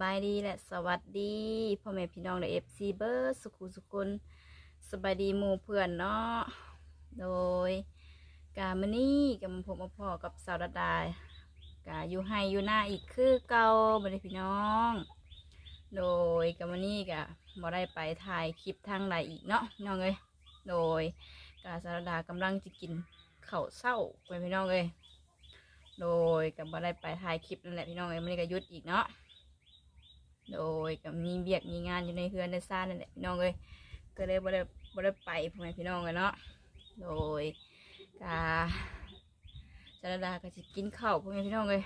บายดีและสวัสดีพ่อแม่พี่น้องในเอฟซีเบอร์สุขุสุกุลสบายดีหมู่เพื่อนเนาะโดยกามนี่กับผมมาพ่อกับสาวดาดากาอยู่ให้อยู่หน้าอีกคือเก่าบริพี่น้อง โดยกามนี่กะบ่ได้ไปถ่ายคลิปทางไหนอีกเนาะน้องเอ้ยโดยกาสาวดากำลังจะกินข้าวเศร้าไปพี่น้องเอ้ยโดยกับบ่ได้ไปถ่ายคลิปนั่นแหละพี่น้องเอ้ยมันก็หยุดอีกเนาะ โดยกับมีเบียกมีงานอยู่ในเฮือนในซ่านนั่นแหละพี่น้องเอ้ยก็เลยบ่ได้บ่ได้ไปพ่อแม่พี่น้องเลยเนาะโดยกาจารดาก็สิกินข้าวพ่อแม่พี่น้องเลย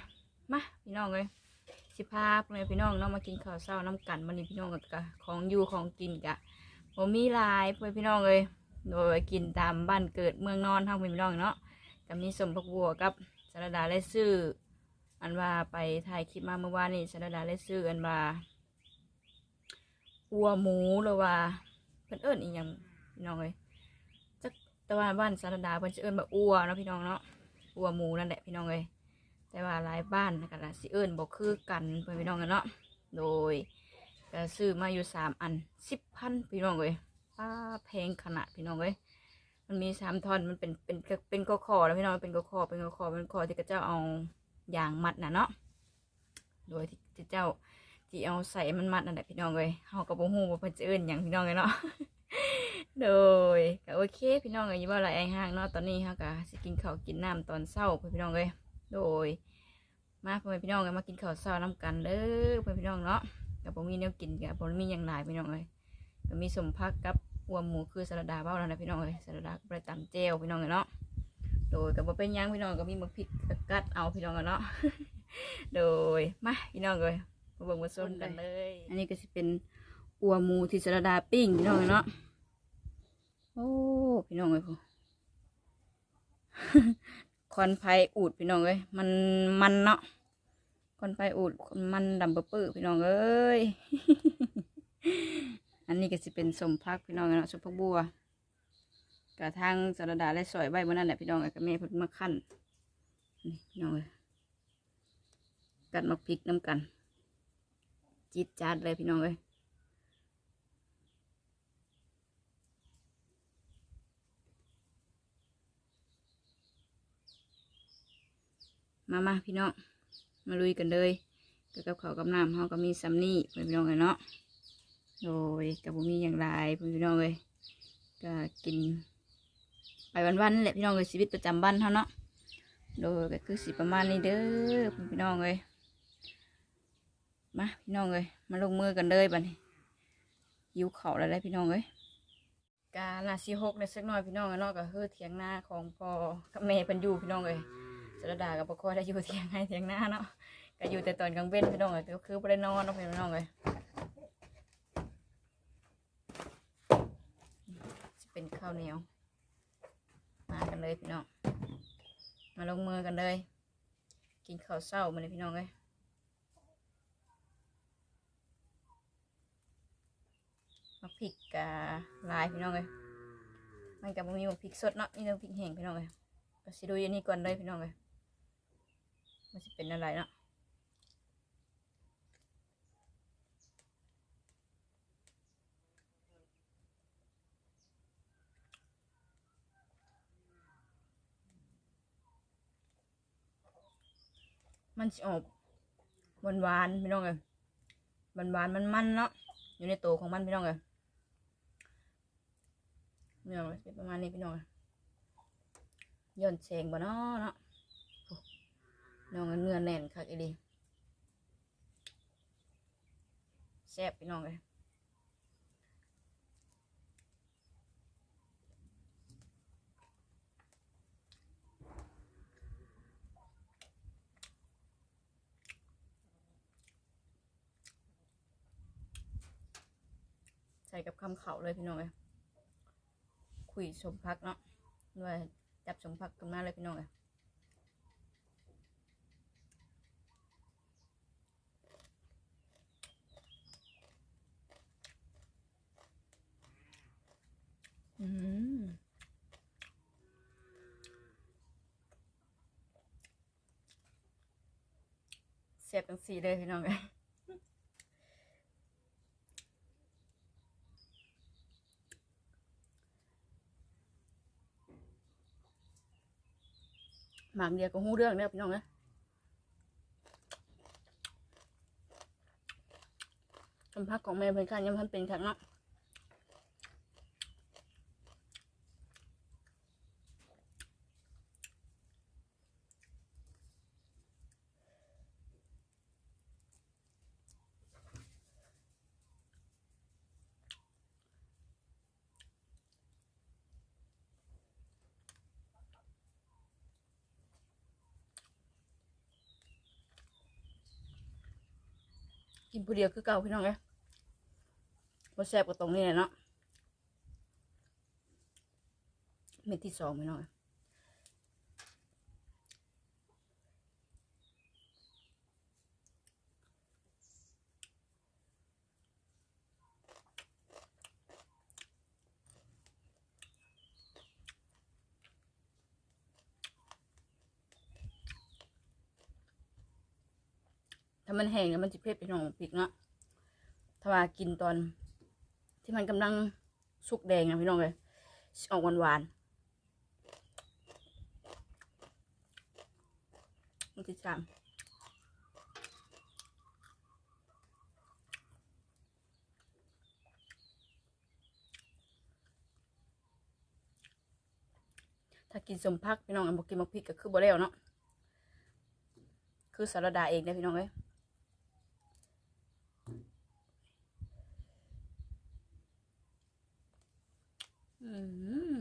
มาพี่น้องเลยสิพาพ่อแม่พี่น้องเนาะมากินข้าวเช้าน้ำกันมันนี่พี่น้องกะของอยู่ของกินกะบ่มีลายพ่อแม่พี่น้องเลยโดยกินตามบ้านเกิดเมืองนอนทางพ่อแม่พี่น้องเนาะก็มีสมพักบัวกับจารดาได้ซื้ออันว่าไปถ่ายคลิปมาเมื่อวานนี่ชนดาได้ซื้ออันว่า อัวหมูหรือว่าเพิ่นเอิ้นอีหยังพี่น้องเลยจักแต่ว่าบ้านชนดาเพิ่นจะเอิ้นว่าอัวเนาะพี่น้องเนาะอัวหมูนั่นแหละพี่น้องเลยแต่ว่าหลายบ้านนะกันละสิเอิ้นบ่คือกันเพิ่นพี่น้องกันเนาะโดยก็ซื้อมาอยู่สามอันสิบพันพี่น้องเลยป้าแพงขนาดพี่น้องเลยมันมีสามท่อนมันเป็นเป็นเป็นกอคอแล้วพี่น้องเป็นกอคอเป็นกอคอเป็นกอคอที่กระเจ้าเอาอย่างมัดน่ะเนาะโดยที่เจ้า ที่เอาใส่มันมัดนั่นแหละพี่น้องเลยเฮากับบ่ฮู้ว่าเพิ่นจะเอิ้นหยังพี่น้องเลยเนาะ โดยก็โอเค พี่น้องเอ้ยอย่าว่าหลายไอ้ห่างเนาะตอนนี้เฮาก็สิกินข้าวกินน้ำตอนเช้าเพื่อนพี่น้องเลยโดย มาเพื่อนพี่น้องเลยมากินข้าวเช้านํกันเด้อเพื่อนพี่น้องเนาะก็บ่มีแนวกินก็บ่มีหยังหลายพี่น้องเลยก็มีสมพักกับอัวหมูคือสลัดดาเบ้าแล้วนะพี่น้องเลยสลัดดาก็ไปตำแจ่วพี่น้องเลยเนาะโดยก็บ่เป็นหยังพี่น้องก็มีมะพริกกะกัดเอาพี่น้องกันเนาะโดยมาพี่น้องเลย เบิ่งมาส้นกันเลยอันนี้ก็สิเป็นอัวหมูที่สระดาปิ้งพี่น้องเนาะโอ้พี่น้องเลยพูคอนไฟอูดพี่น้องเลยมันมันเนาะคอนไฟอูดมันดำเปื้อพี่น้องเอ้ยอันนี้ก็สิเป็นสมพักพี่น้องเนาะสมพักบัวกระทั่งสารดาและสอยใบบนนั่นแหละพี่น้องไอ้กระเมย์เพิ่นมาขั้นนี่พี่น้องเลยกัดมาพริกน้ำกัน จิตจัดเลยพี่น้องเลยมามาพี่น้อง มาลุยกันเลยกับเขาวกับน้ำเขาก็มีซัมนี่พี่น้องเลยเนาะโดยกับผมมีอย่างไรพี่น้องเลยก็กินไปวันๆแหละพี่น้องเลยชีวิตประจำวันเท่าเนาะโดยก็คือสิประมาณนี้เด้อพี่น้องเลย มาพี่น้องเลยมาลงมือกันเลยบัดนี้หิวเข่าแล้วได้พี่น้องเลยกาลาซีหกในสักหน่อยพี่น้องเอ้ยเนาะก็คือเถียงหน้าของพอกับแม่เป็นอยู่พี่น้องเลยสระดากับปกคอยได้อยู่เถียงให้เถียงหน้าเนาะก็อยู่แต่ตอนกลางเว้นพี่น้องเลยก็คือไม่ได้นอนเนาะพี่น้องเลยจะเป็นข้าวเหนียวมากันเลยพี่น้องมาลงมือกันเลย กินข้าวเศร้ามาเลยพี่น้องเลย มาพริกกะลายพี่น้องเลยมันกับมีพริกสดเนาะนี่เราพริกแห้งพี่น้องเลยก็สิดูอันนี้ก่อนเลยพี่น้องเลยมันจะเป็นอะไรเนาะมันจะออกหวานหวานๆพี่น้องเลยหวานหวานมันมันๆเนาะอยู่ในตัวของมันพี่น้องเลย เนี่ยมันเป็นประมาณนี้พี่น้องย่อนแสงบ่เนาะเนาะโอ้น้องเนื้อแน่นคักอีดีแซ่บพี่น้องเลยใส่กับคำเขาเลยพี่น้องเลย คุยสมพักเนาะด้วยจับสมพักกันมาเลยพี่น้องเลยอืมเสียบทั้งสี่เลยพี่น้องเลย หมากเดียวก็หู้เรื่องเนี่ยพี่น้องเอ้ยคำพักของแม่เป็นการยังพันเป็นครั้งเนาะ กินผู้เดียวคือเก่าพี่น้องเอ้ยว่าแซ่บกับตรงนี้แหละเนาะเม็ดที่สองพี่น้องามันแห้งแล้วมันจะเผ็ดพี่น้องพริกเนาะถ้าว่ากินตอน ที่มันกำลังสุกแดงนะพี่น้องเลยออกหวานหวานๆมันจะจามถ้ากินสมพักพี่น้องอันบอกกินมักพริกก็คือบ่แล้วเนาะคือสารดาเองนะพี่น้องเอ้ย อืม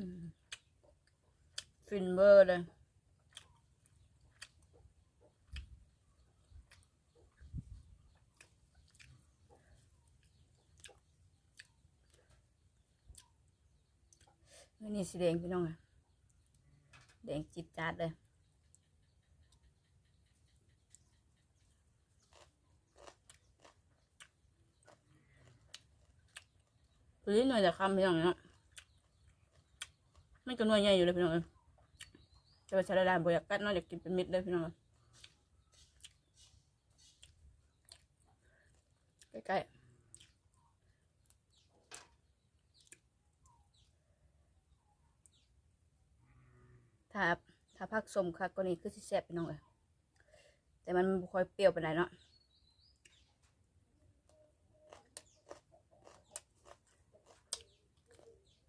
ฟินเบอร์เลย นี่สีแดงพี่น้องอะแดงจิบจัดเลยตัวนี้หน่อยแต่คำพี่น้องเนาะมันก็หน่วยใหญ่อยู่เลยพี่น้องเอ้ยจะไปใช้ได้บ่อยากกัดเนาะอยากกินเป็นเม็ดเลยพี่น้องเอ้ใกล้ๆ ถ้าถ้าพักสมคักก็นี่คือสิแซ่บพี่น้องเอ้ยแต่มันบ่ค่อยเปรี้ยวปานใดเนาะ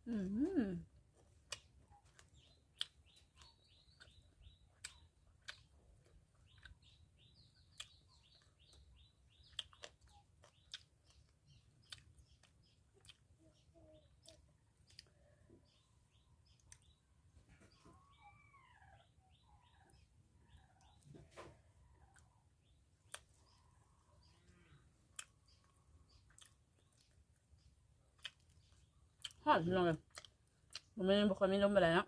อืม ฮอดพี่น้องเลยมันไม่บุคคลไม่ล้มไปเลยเนาะ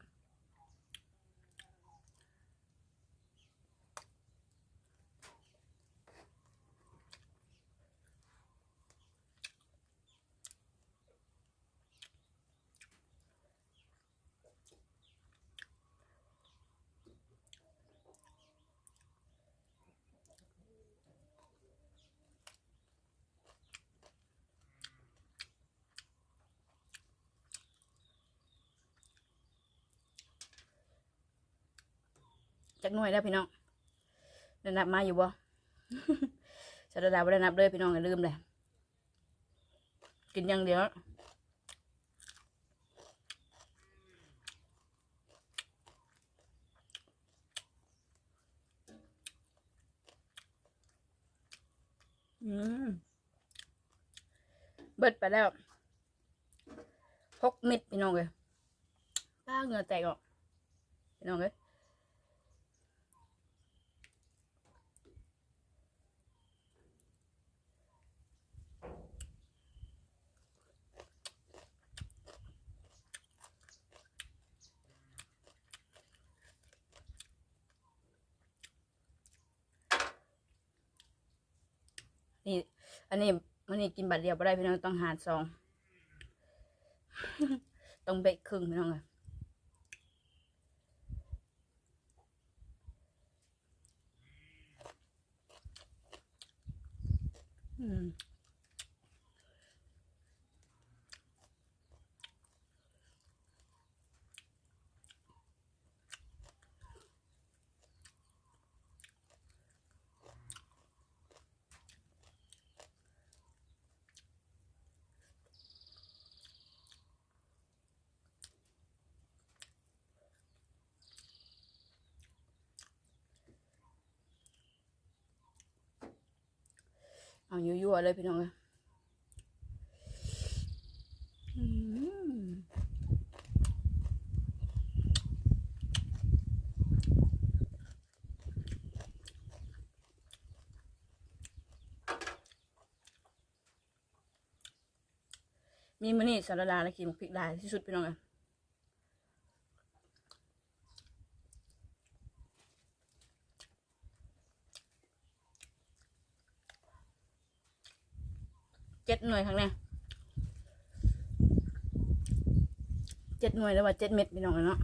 จักหน่วยแล้พี่น้องได้นับมาอยู่บ่สารดาไม่ได้นับเลยพี่น้องอย่าลืมเลยกินอย่างเดียวเบิดไปแล้วหกม็ดพี่น้องเลยป้าเงือแตกออกพี่น้องเลย นี่ อันนี้มันนี่กินบัตรเดียวไม่ได้พี่น้องต้องหารซอง ต้องเบกครึ่งพี่น้องอะยอืม เอายั่วๆเลยพี่น้องเลยอืมมีมันนี่สารดาและกินพริกลายที่สุดพี่น้องเล เจ็ดหน่วยครั้งเนี้ยเจ็ดหน่วยแล้วว่าเจ็ดเม็ดพี่น้องเลยเนาะ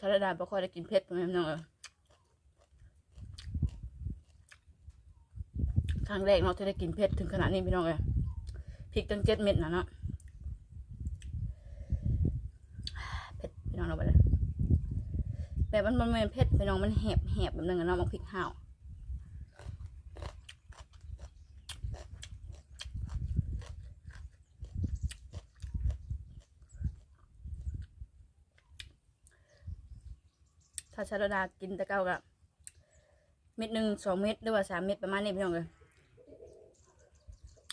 สารดาบ่ค่อยได้กินเผ็ดพี่น้องเลยครั้งแรกเนาะที่ได้กินเผ็ดถึงขนาดนี้พี่น้องเลยพริกตั้งเจ็ดเม็ดนะเนาะ เผ็ดพี่น้องเราไปเลย แบบมันมันเป็นเผ็ดพี่น้องมันแหบแหบแบบนึงอะเนาะมันพริกห่าวถ้าชาลดากินตะเก้ากับเม็ดหนึ่งสองเม็ดหรือว่าสามเม็ดประมาณนี้พี่น้องเลย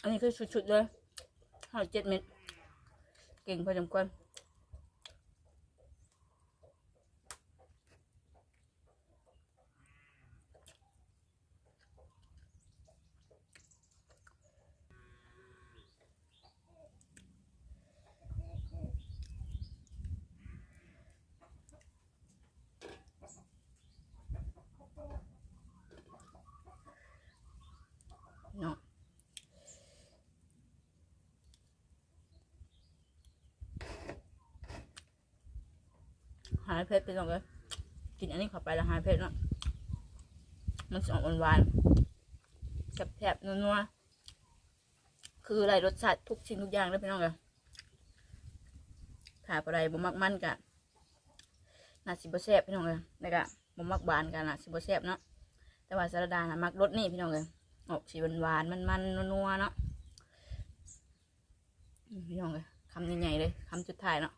อันนี้คือชุดๆเลยห้าเจ็ดเม็ดเก่งพอสมควร เนาะหายเพชรไปลองเลยกินอันนี้เข้าไปแล้วหายเพชรเนาะมันจะออกหวานๆแซ่บๆนัวๆคืออะไรรสชาติทุกชิ้นทุกอย่างเลยพี่น้องเลยถ้าอะไรบ่มักมันกะน่าสิบแซ่บพี่น้องเลยแล้วก็บ่มักหวานกันน่ะสิบแซ่บเนาะแต่ว่าสารดาน่ะมักรสนี่พี่น้องเลยออกสีหวานๆมันๆนัวๆเนาะพี่น้องเลยคำใหญ่ๆเลยคำสุดท้ายเนาะ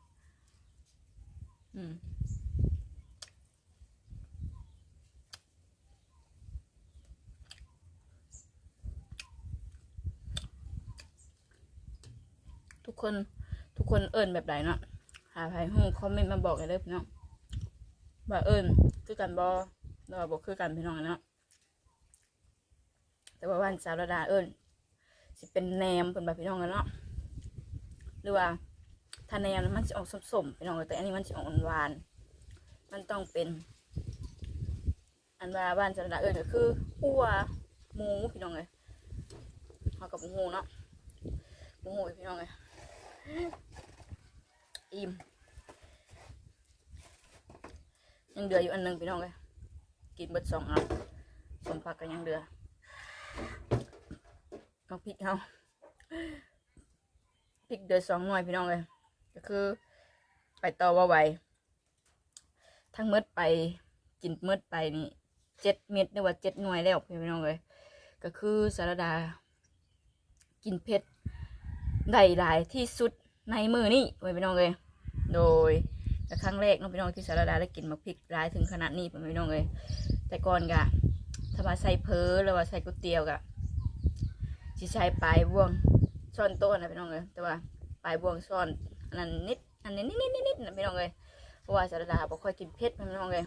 อืม กคนทุกคนเอิญแบบไหนเนาะหาใครห้คอมเมนต์มาบอกกันเลยพี่น้องว่าเอิญคือกันบอแล้วว่าบอกคือกันพี่น้องเนาะแต่ว่าวันสาวระดาเอิญสิเป็นแหนมเป็นแบบพี่น้องกันเนาะหรือว่าถ้าแหนมมันจะออกสมๆพี่น้องแต่อันนี้มันจะออกหวาน มันต้องเป็น อันว่าบ้านสาวระดาเอิญก็คือหัวหมูพี่น้องเลยเอากับหมูเนาะหมูพี่น้องเลย อิ่มยังเดืออยู่อันหนึงพี่น้องเลยกินเบิดสองอันสมผักกันยังเดือเอาพริกเอาพริกเดือสองหน่วยพี่น้องเลยก็คือ ไปต่อว่าไหวทั้งมืดไปกินมืดไปนี่เจ็ดเม็ดหรือว่าเจ็ดหน่วยแล้วพี่น้องเลยก็คือสารดา กินเผ็ด ได้หลายที่สุดในมือนี่พี่น้องเลยโดยแต่ครั้งแรกน้องพี่น้องที่สารดาได้กินมาพริกหลายถึงขนาดนี้พี่น้องเลยแต่ก่อนกะถ้าว่าใส่เพอหรือว่าใส่ก๋วยเตี๋ยวกะสิใช้ปลายบ่วงซ่อนโต้นนะพี่น้องเลยแต่ว่าปลายบ่วงซ่อนอันนั้นนิดอันนี้นิดนิดนิดนิดนะพี่น้องเลยเพราะว่าสารดาบ่ค่อยกินเผ็ดพี่น้องเลย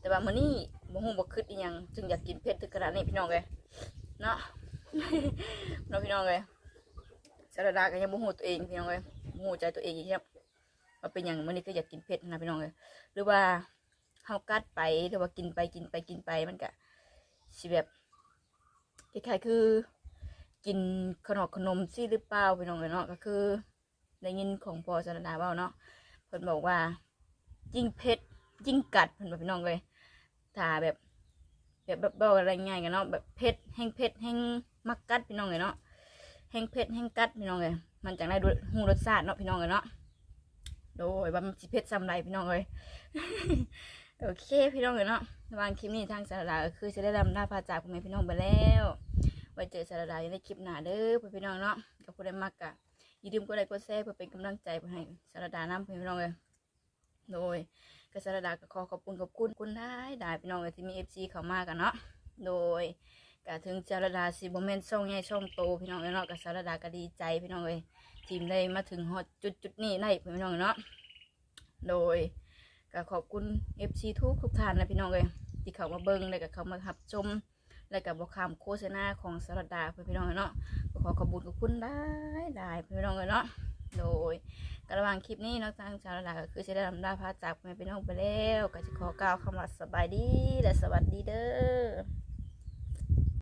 แต่ว่ามื้อนี้บ่ฮู้บ่คิดอีหยังจึงอยากกินเผ็ดถึงขนาดนี้พี่น้องเลยเนาะเนาะพี่น้องเลย สารดาก็ยังบ่ฮู้ตัวเองพี่น้องเลยบ่ฮู้ใจตัวเองอีกครับว่าเป็นหยังมื้อนี้ก็อยากกินเผ็ดนะพี่น้องเลยหรือว่าเฮากัดไปหรือว่ากินไปกินไปกินไปมันก็สิแบบคล้ายๆคือ กินขนมขนมซี่หรือเปล่าพี่น้องเลยเนาะก็คือได้ยินของพอสารดาเบ้าเนาะเพิ่นบอกว่ายิ่งเผ็ดยิ่งกัดเพิ่นบอกพี่น้องเลยถ้าแบบแบบแบบเบาอะไรง่ายกันเนาะแบบเผ็ดแห้งเผ็ดแห้งมักกัดพี่น้องเลยเนาะ แห้งเผ็ดแห้งกัดพี่น้องเลยมันจังได้ดูหูรสชาติเนาะพี่น้องเลยเนาะโดยว่ามันสิเผ็ดซ้ำไรพี่น้องเลยโอเคพี่น้องเลยเนาะวางคลิปนี้ทางสารดาคือจะได้ลำลาพาจากพ่อแม่พี่น้องไปแล้วไว้เจอสารดาในคลิปหน้าเด้อพี่น้องเนาะกับผู้ใดมักกะอย่าลืมกดไลค์กดแชร์เพื่อเป็นกำลังใจให้สารดาน้ำพี่น้องเลยโดยกสารดาก็ขอขอบคุณขอบคุณคุณได้ได้พี่น้องเลยที่มีเอฟซีเข้ามากันเนาะโดย ก็ถึงสารดาสิบเมนช่องใหญ่ช่องโตพี่น้องเอ้ยเนาะกับสารดาก็ดีใจพี่น้องเลยทีมได้มาถึงฮอดจุดจุดๆนี้ได้พี่น้องเอ้ยเนาะโดยก็ขอบคุณเอฟซีทุกทุกท่านนะพี่น้องเลยที่เขามาเบิ้งและก็เขามารับชมและกับบทคำโฆษณาของสารดาพี่พี่น้องเอ้ยเนาะก็ขอขอบคุณขอบคุณได้ได้เพื่อนพี่น้องเลยเนาะโดยกระหว่างคลิปนี้นาะทางสารดาก็คือจะได้ลำลาพาจากเพื่อนพี่น้องไปแล้ว ก็จะขอกล่าวคำว่าสบายดีและสวัสดีเด้อ